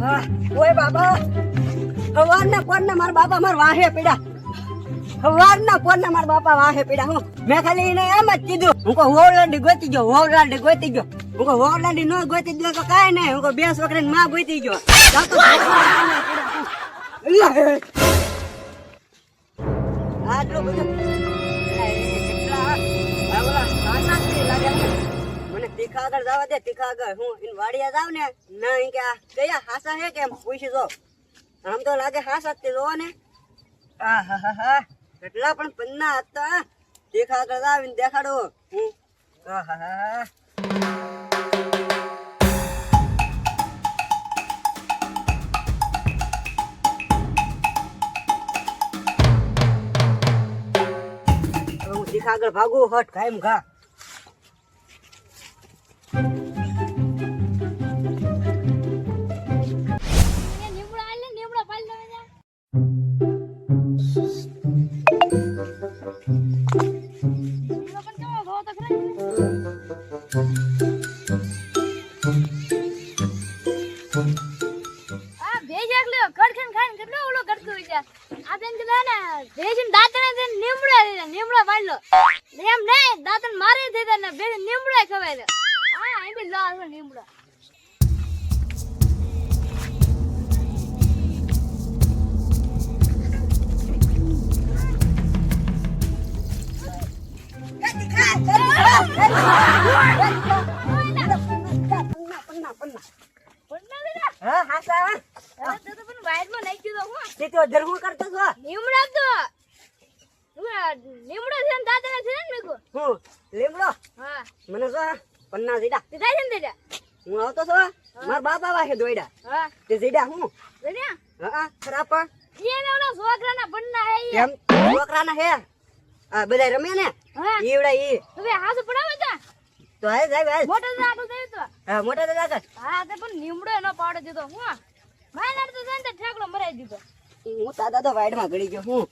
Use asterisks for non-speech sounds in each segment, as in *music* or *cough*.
ઓય બાબા સવારના પોરના મારા બાપા મારા વાહે પીડા. સવારના પોરના મારા બાપા વાહે પીડા, હું. મેં ખાલી એને એમ જ કીધું, હું કો હોવલાંડી ગોતી ગયો, હોવલાંડી ગોતી ગયો. હું કો હોવલાંડી નો ગોતી ગયો તો કાંઈ નહીં. હું કો બે છોકરીની માં ગોતી ગયો. આટલું બધું તીખા આગળ જવા દે તીખા હું ઇન વાડિયા જાવ ને, ના કે કયા હાસા હે કેમ પૂછી જો આમ તો લાગે હાસા જ તે જોવો ને. આ હા હા હા. પણ પન્ના હતા. તીખા આગળ આવીને દેખાડો. હું, આ હા હા ભાગું, હટ કાયમ ઘા. નીમડો ના હા તો તો પણ વાયરમાં નાખી દો હું. તે તો જરગું કરતો છો. નીમડો તો. હું નીમડો છે ને દાદા છે ને મેકો? હું લીમડો? હા. મને જો પન્ના જીડા તે જાય ને દેડા હું આવતો છો મારા બાપા વાહે દોયડા. હા. તે જીડા હું? જીડા હા ખરા પણ. એને ઓલા છોકરાના પન્ના હે એમ છોકરાના હે. આ બધા રમે ને? હા. ઈવડા ઈ. હવે હાથ પડાવે તા? તો હાય સાહેબ હાય મોટો તો આટલું તો. હા મોટા દાદા કર હા તે પણ નીમડો એનો પાડો દીધો હું માયનાર તો જાય ને ઠેકડો મરાઈ દીધો. હું દાદા તો વાઈડમાં ગળી ગયો હું.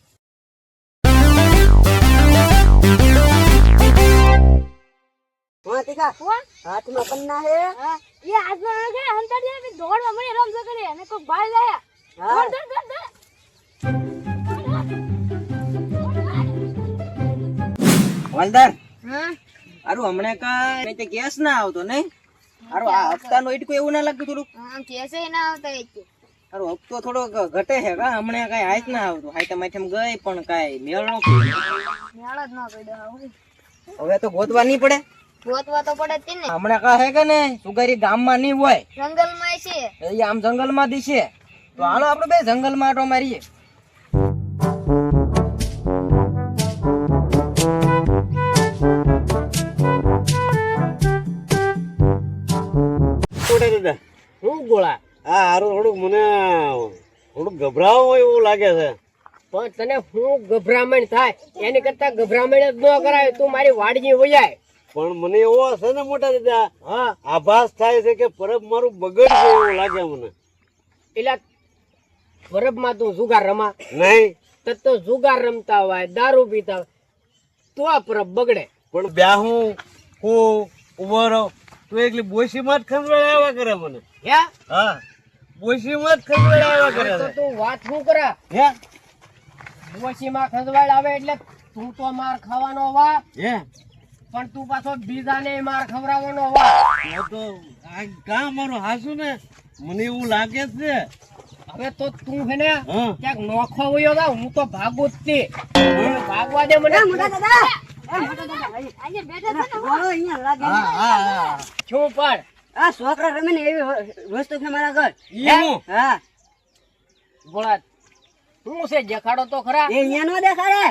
હા તીખા. હાથમાં પન્ના હે. એ હાથમાં આવે કે હંતાડી આવી દોડવા મળી રમજો કરી અને કોઈ બાળ લાયા. હા. દોડ દોડ દોડ વાલદાર. હા. આરું હમણાં કાંઈ તે ગેસ ના આવતો ને હારું આ હપ્તાનો ઈટકો એવું ના લાગતું થોડું આમ કેસે ના આવતા આરું હપ્તો થોડો ઘટે છે કા? હમણાં કાંઈ હાથ ના આવતું. હાઈ તમારે ગઈ પણ કાંઈ મેળ નો મેળ જ ન પડ્યો હવે તો ગોતવા નહીં પડે? ગોતવા તો પડે જ ને. હમણાં કા હે કે ને સુગારી ગામમાં નહીં હોય. જંગલમાં છે. એ આમ જંગલમાં દીશે તો હાલો આપણે બે જંગલમાં આટો મારીએ. હું ગોળા? આ હારું થોડુંક મને થોડુંક ગભરાવો એવું લાગે છે. પણ તને શું ગભરામણ થાય? એની કરતા ગભરામણ જ ન કરાય તું મારી વાડજી વજાય પણ મને એવો હશે ને મોટા દાદા હા. આભાસ થાય છે કે પરબ મારું બગડ છે એવું લાગે મને. એટલે બરફમાં તું જુગાર રમા? નહીં. તો તો જુગાર રમતા હોય દારૂ પીતા હોય. તો આ પરબ બગડે. પણ બ્યાહું હું ઊભો તું એકલી બોશીમાં જ ખંજવાળ આવ્યા કરે મને. હે? હા. બોશીમાં જ ખંજવાળ આવ્યા કરે તો તું વાત શું કરે? હે? ડોશીમાં ખંજવાળ આવે એટલે તું તો માર ખાવાનો વા હે? પણ તું પાછો બીજાને માર ખવડાવવાનો વા હું તો આ કા મારું હાસુ ને મને એવું લાગે જ છે. હવે તો તું હે ને ક્યાંક નોખો વયો હું તો ભાગું જ તે ભાગવા દે મને. મોટા દાદા! એ મોટા દાદા અહીં. આજે બેઠા છે ને બોલો અહીંયા લાગે હા હા હા શું પણ આ છોકરા રમે ને એવી વસ્તુ છે મારા ઘર હા ભોળા શું છે દેખાડો તો ખરા એ અહીંયા નો દેખાડે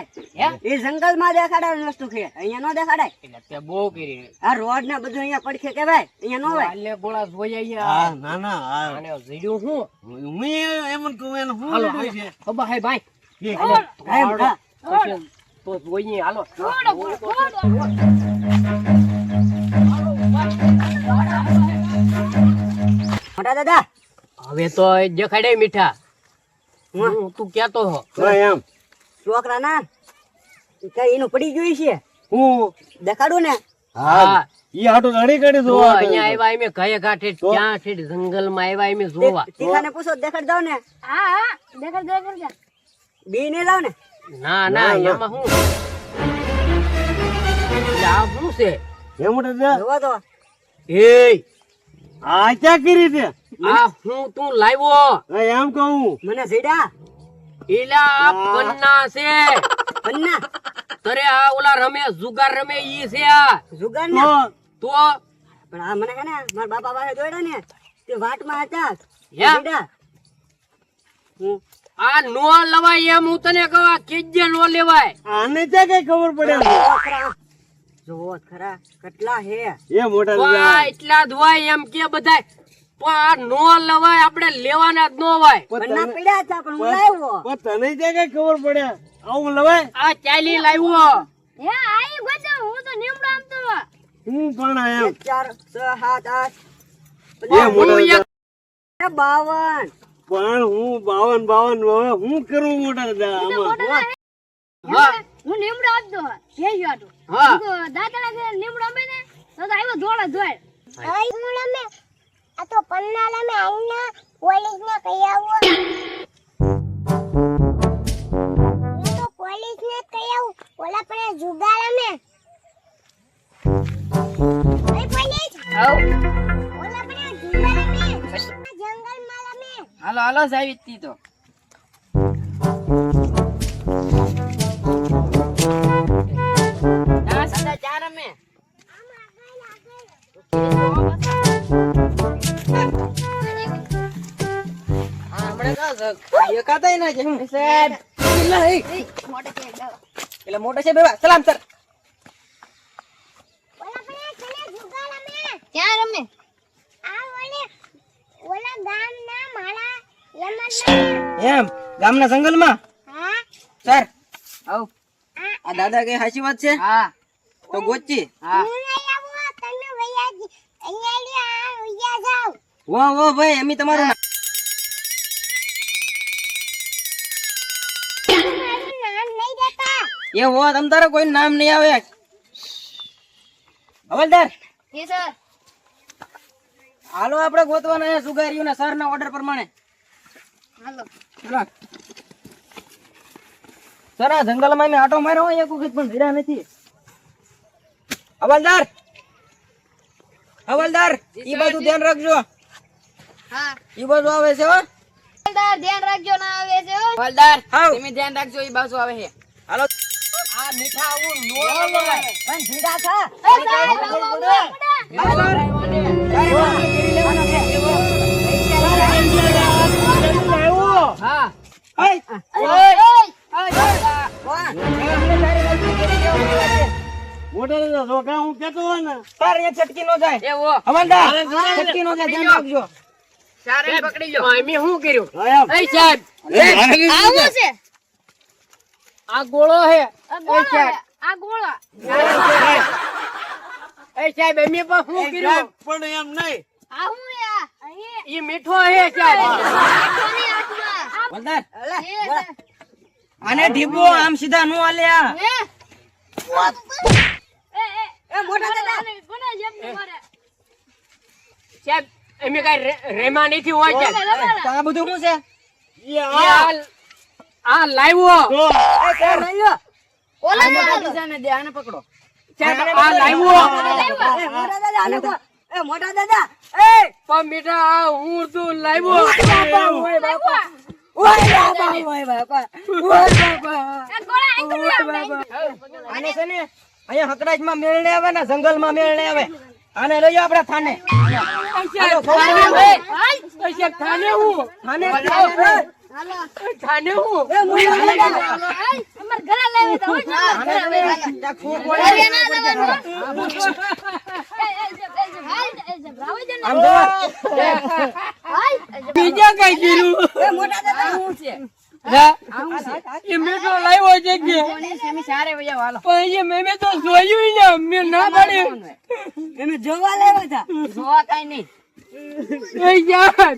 એ જંગલમાં દેખાડે વસ્તુ છે અહીંયા નો દેખાડે એટલે તે બહુ કરી આ રોડ ને બધું અહીંયા પડખે કેવાય અહીંયા નો હોય એટલે ગોળા જોઈ હા અહીંયા ના ના હા આને જીડ્યું હું મેં એમ કહું એને શું હાલો છે ખબર હે ભાઈ તો જોઈએ. હાલો. મોટા દાદા. હવે તો દેખાડે મીઠા. તું કેતો હો. એમ. છોકરા ના કઈ એનું પડી ગયું છે? હું? દેખાડું ને. હા. ઈ હાટો ઘણી કરી જો અહીંયા આવ્યા અમે કયે કાઠે ક્યાં છે? જંગલમાં આવ્યા અમે જોવા. તીખાને પૂછો દેખાડ દઉં ને. હા હા. દેખાડ દેખાડ બે ને લાવ ને. ના ના એમાં શું આ શું છે? એ મોટા દાદા એ આ ક્યાં કરી છે? આ હું તું લાવ્યો. એમ કહું. મને સીડા? એલા પન્ના છે. પન્ના? તરે આ ઓલા રમે જુગાર રમે ઈ છે આ. જુગાર તો ને? તો? પણ આ મને ને મારા બાપા પાસે દોડ્યા ને તે વાટમાં હતા. સીડા. હમ. આ નો લવાય એમ હું તને કહું કેજે નો લેવાય. આને ક્યાં કઈ ખબર પડે જોવો ખરા કેટલા હે. એ મોટા તો એટલા ધોવાય એમ કે બધાય. પણ આ નો લવાય આપણે લેવાના જ નો હોય. પન્ના પીડ્યા હતા પણ હું લાવ્યો. પણ તને ક્યાં કઈ ખબર પડે? આવું લવાય? આ ચાલી લાવ્યો. હે આઈ ગોતો હું તો નીમડો આમ તો. હું પણ બાવન. પણ હું બાવન બાવન હવે હું કરું મોટા દાદા હું? નીમડો આપતો હે ગયો દાદા હા તો નીમડો અમે ને તો આવ્યો ધોળા ધોળ. આ તો પન્ના લમે આઈના પોલીસ ને કઈ આવો હું તો પોલીસ ને કઈ આવું. ઓલા પણ જુગાર અમે. હાલો હાલો સાહેબ તી તો. એકાતાય ના છે સાહેબ એટલે મોટો છે બેવા. સલામ સર. અમે ક્યાં રમે આ ઓલે ઓલા ગામ ના માળા યમન એમ? ગામના જંગલમાં? સર. આવ. આ દાદા કઈ હાચી વાત છે? હા. તો ગોચી. હું. નહીં આવું તમે વૈયા જ- અહીંયા લી આ વૈયા જાવ વો વો ભાઈ એમી તમારું નામ મારું નામ નહીં દેતા. એ વો તમ તારે કોઈ નામ નહીં આવે. હવલદાર. એ સર. હાલો આપણે ગોતવાના છે સુગારીઓના સરના ઓર્ડર પ્રમાણે. હાલો. સર આ જંગલમાં મેં આટો માર્યો એક વખત પણ ભીડા નથી. હવાલદાર! હવાલદાર ઈ બાજુ ધ્યાન રાખજો. હા. ઈ બાજુ આવે છે હો. હવલદાર ધ્યાન રાખજો ના આવે છે હો. હવલદાર તમે ધ્યાન રાખજો ઈ બાજુ આવે છે. હાલો. આ મીઠા આવું નો લેવાય. પણ ભીડા થા એ સાહેબ. હા મોટા દાદા જો કાં હું કેતો હોય ને તાર અહીંયા છટકી નો જાય એવો હવલદાર છટકી નો જાય ધ્યાન રાખજો પકડી લો મેં શું કર્યું એ સાહેબ. આવું છે આ ગોળો. હે આ ગોળો. આ ગોળો એ સાહેબ એમ પણ શું કર્યું? પણ એમ નહીં. આ હું ઈ મીઠો હે સાહેબ. આને ઢીબો આમ સીધા નો આલ્યા એ. એ એ. મોટા દાદા કોને જેમ મારે? સાહેબ એમે કઈ રે- રેમા નથી હોય સાહેબ આ બધું શું છે? આ આ આ લાવ્યો. ઓલા દે આને પકડો. આ લાવ્યો એ મોટા દાદા એ મોટા દાદા એ! પણ મીઠા આ હું. તું લાવ્યો ઓય બાપા ઓય બાપા ઓય બાપા આ ગોળા અહીં કરી આપણે આને છે ને અહીંયા હકરાજમાં મેળ ને આવે ને જંગલમાં મેળ ને આવે. આને લઈ આપડે થાને. થાને હું. થાને હાલો. હાલ. તો હાલ. આમ જોવો. હાલ. બીજા કઈ કર્યું એ મોટા દાદા હું. છે? એ મીઠો લાવ્યો છે કે પણ મેં મેં તો જોયું ને મેં ના પાડ્યું એને જોવા લાવ્યા હતા. એ યાર.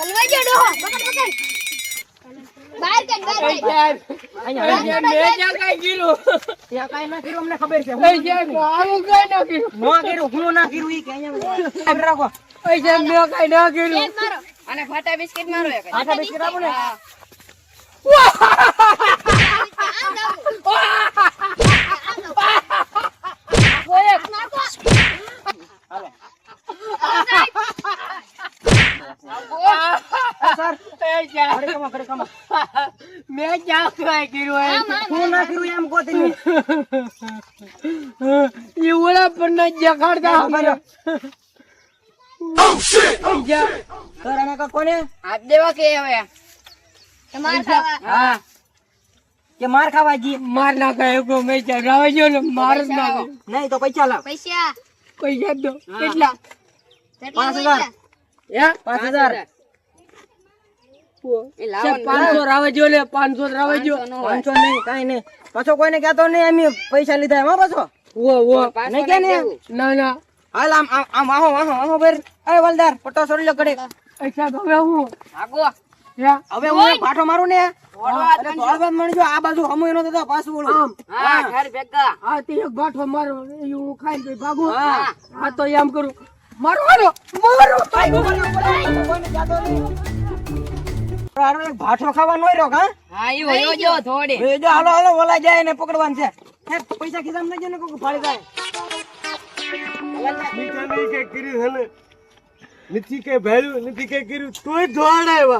હલવાઈ ગયો ડોહો. પકડ પકડ. બહાર કાઢ બહાર કાઢ. અહીંયા મેં કાંઈ કીધું. ત્યાં કાંઈ ના કર્યું અમને ખબર છે. એ જ્યાં આવું કાંઈ ના કીધું. નો કર્યું હું ના કર્યું ઈ કે અહીંયા રાખો. જ્યાં મેં કાંઈ ના કીધું. એક મારો. અને ફાટા બિસ્કિટ મારો એક આઠા બિસ્કિટ આપો ને. સર એ જ્યાં- ઘરે કમા ઘરે કમા મેં જ્યાં કાંઈ કીધું એ. હું ના કર્યું એમ કહો તમે એ ઓલા પર ના દેખાડતા ઊભા જ્યાં- સર આને કાં કોને હાથ દેવા કે હવે? તમાર ખાવા? હા. કે માર ખાવા જી? માર ના ખાય કોઈ મેં જ્યાં રાવા ગયો ને? માર જ ના ખાય. નહીં તો પૈસા લાવ. પૈસા. પૈસા દો. કેટલા? કેટલા પાંચ હજાર. પૈસા? હે? પાંચ હજાર. સાહેબ, પાંચસો રાવા ગયો ને પાંચસો રાવા ગયો પાંચસો નહીં કાંઈ નહીં. પાછો કોઈને કહેતો નહીં અમે પૈસા લીધા એમાં પાછો. નહીં કે ને ના ના. હાલ આમ આમ આમ આહો આહો આહો બેર અરે વલદાર પટ્ટો છોડી લો કડે એ તો હવે હું? આગો હવે હું ભાઠો મારું ને? એટલે ધોળવાદ મણજો આ બાજુ હમુ એનો તો પાછું ઓલું. હા ઘર ભેગા. આ તે એક બાઠો મારો હું ખાઈને પછી ભાગું. હા. તો એમ કરું. મારો મારો મારો કોઈને કહેતો નહીં. હારો એક ભાઠો ખાવા રહ્યો કા હા ઈ હોયો જો થોડી એ જો હાલો હાલો ઓલા જાય ને પકડવાનું છે. હે પૈસા ખિસ્સામાં જાય ને કોક ફાળી જાય. કે નથી કે ભેળ્યું નથી કે કર્યું તોય ધોવાડ હવે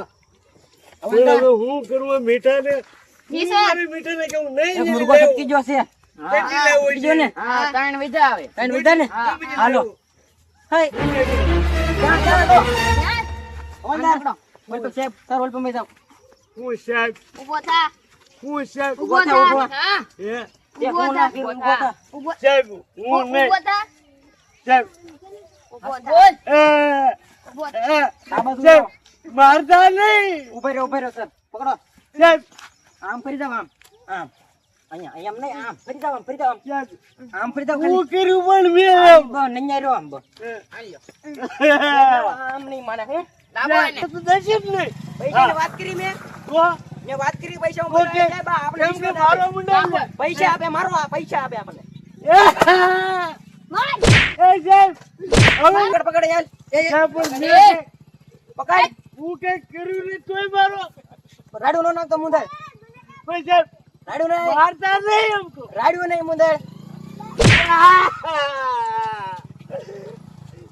હવે હું કરું મીઠાને? હું મારી મીઠા ને કહું એક નહીં મુર્ગો સટકી ગયો છે. કેટલી લેવું સટકી ગયો ને હા ત્રણ વિધા આવે. કઈ વિધા ને હાલો સાહેબ સર ઓલ પમે જાવ હું સાહેબ. ઊભો થા. હું સાહેબ. ઊભો થા, થા. ઊભો. હા. હે? એક હું ઊભો થા. સાહેબ હું નહીં. સાહેબ. ઊભો થા. એ, ઊભો થા. એ, આ બાજુ સાહેબ મારતા નહીં. ઊભા રહ્યો ઊભા રહ્યો સર પકડો. સાહેબ આમ ફરી જાવ આમ. આમ. અહીંયા અહીંયા નહીં આમ. ફરી જાવ આમ ફરી જાવ આમ. આમ ફરી જાવ હું કર્યું પણ મેં ખાલી. બ, નૈયા આમ આમ નહીં માને હું? સાહેબ, તો થશે જ નહીં. પૈસાની વાત કરી મેં. મેં વાત કરી પૈસા આપણે. પૈસા આપે મારો આ પૈસા આપે આપણને પકડ પકડ યાર એ, પકડ હું કઈ કર્યું નહીં તોય મારો રાડુ નો નાખતો મુંદર પણ સાહેબ રાડુ નહીં મારતા નહીં એમ કહું. રાડુ નહીં મુંદર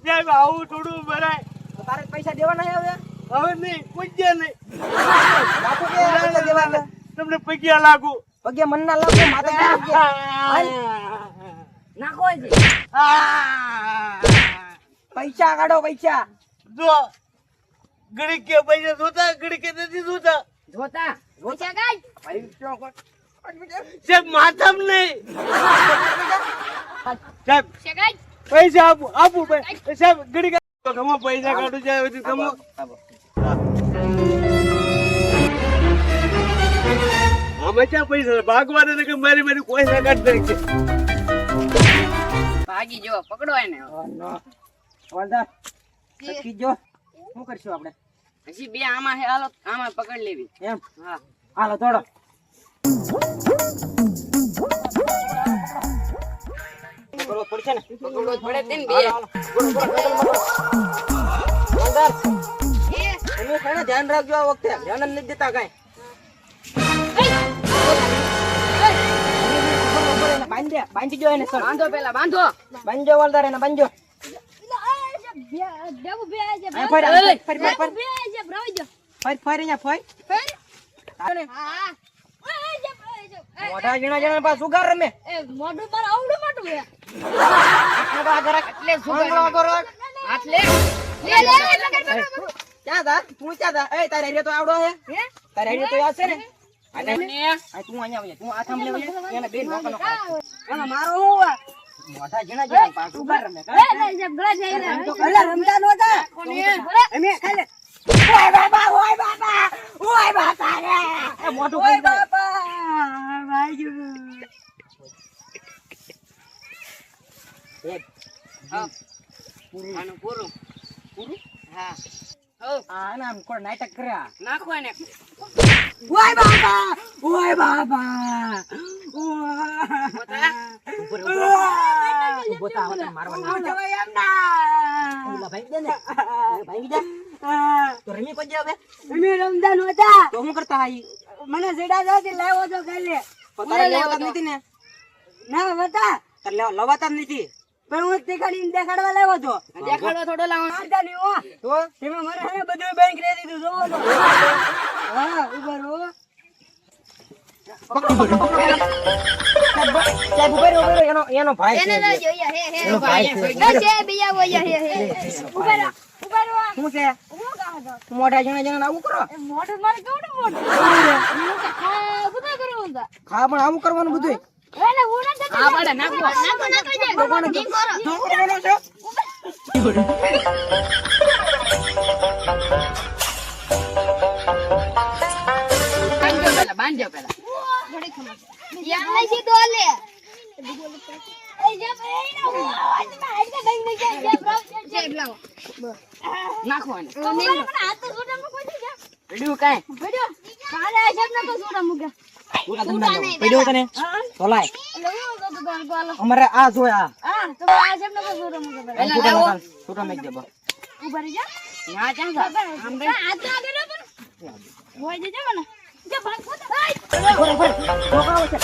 સાહેબ આવું થોડું ભરાય તારે પૈસા દેવાના હવે હવે નહીં પૂજ્ય નહીં બાપુ કે દેવાના તમને પગ્યા લાગુ પગ્યા મન ના લાગુ ના લાગે. *laughs* નાખો છે પૈસા કાઢો પૈસા. જો. ગડી કે પૈસા જોતા ગડી કે નથી જોતા? જોતા પૈસા કાઢ સાહેબ માથામ નહીં. સાહેબ પૈસા આપું આપું સાહેબ કે કમો પૈસા કાઢું છે પૈસા? ભાગવાના કે મારી મારી પૈસા કાઢી નાખે? ભાગી જો પકડો એને. વલદાર સટકી જો. શું કરશું આપણે? હજી બે આમાં હે હાલો આમાં પકડ લેવી. એમ? હા. હાલો તોડો પકડવો પડશે ને? પકડવો પડે તેમ બે. વલદાર તમે ધ્યાન રાખજો આ વખતે. ધ્યાન જ નથી દેતા કાંઈ. બાંધી બાંધી જો એને સર બાંધો પેલા બાંધો બાંધજો વલદાર એને બાંધજો ડબુ બે છે ફરી ફરી, ફરી ફરી બે છે ભરાઈ જો ફરી ફરી અહીંયા ફરી ફેર હા હા ઓય જે જે મોઢા જીણા જીણા પાછું સુગાર રમે એ મોઢું માર આવડું મોટું છે મોઢા આગળ એટલે શું આંગળો હાથ લે લે લે લે ક્યાં થા તું ક્યાં થા એ તારે તો આવડો હે તારે હેરિયો તો આવશે ને આ તું અહીંયા આવી તું આ થાંભલે આવી જા. એને બેન નોખો નોખો. એમાં મારો હું હોય? મોઢા ઝીણા ઝીણા પાછું ઊભા રમે એ લઈ જા ગળા જઈ રહ્યા અલા, રમતા નહોતા. અમે ખાઈ લે. ઓય બાબા, ઓય બાબા, ઓય બાપા રે. મોઢું ઓય ખાઈ જાય. બાપા, વાગ્યું. એક. આનું પૂરું. હા. નાટક કર્યા નાખો એને. ઓય બાબા, ઓય બાબા. ઊભો થા હવે તને મારવા એમ ના. ઓલા ભાઈ દે ને ભાઈ જા. તો રમી કોઈ હવે અમે રમતા નહોતા. તો હું કરતા હાઈ મને સીડા જાતી લાવ્યો તો કાલે પોતાને લેવાતા જ નથી ને ના બતા તારે લેવા- લવાતા નથી પણ હું દેખાડવા લાવ્યો તો. દેખાડવા થોડો લાવવાનો મારતા નહીં હો. તો? તેમાં મને હે બધું બેંક દીધું જોવો તો. હા ઉભર હો છે. છે? છે? છે મોઢા જણા જણા આવું કરો? એ મારે કેવડું મોઢું? ખા બધા કરું હું તો હા પણ આવું કરવાનું બધું એને હું નથી નાખો નાખો નાખો જાય જી કરો. શું કરવાનું છે ઘડી ખમો યા આઈ છે તો લે એ ના હું આજમાં આજ કે દઈ દઈ જે બ્રાઉ જે. બ્લાવ નાખો એને. તો મને હાથ તો જોડા મૂકો છે જા. વિડિયો કાંઈ? ભડ્યો કાલે આ શબ્દ કો જોડા મૂકે પૂરા તમને દો. વિડિયો તને તો ગાલ અમારે આ જોય આ. હા તો આ કો જોડા મૂકે આમ છૂટા મેક દે બસ. ઊભા રહી જા. ના જા? આમ રે આ તો આગળ પણ. હોય જજો મને. જે ભાગ ખોતા ઓય ઓય ઓય.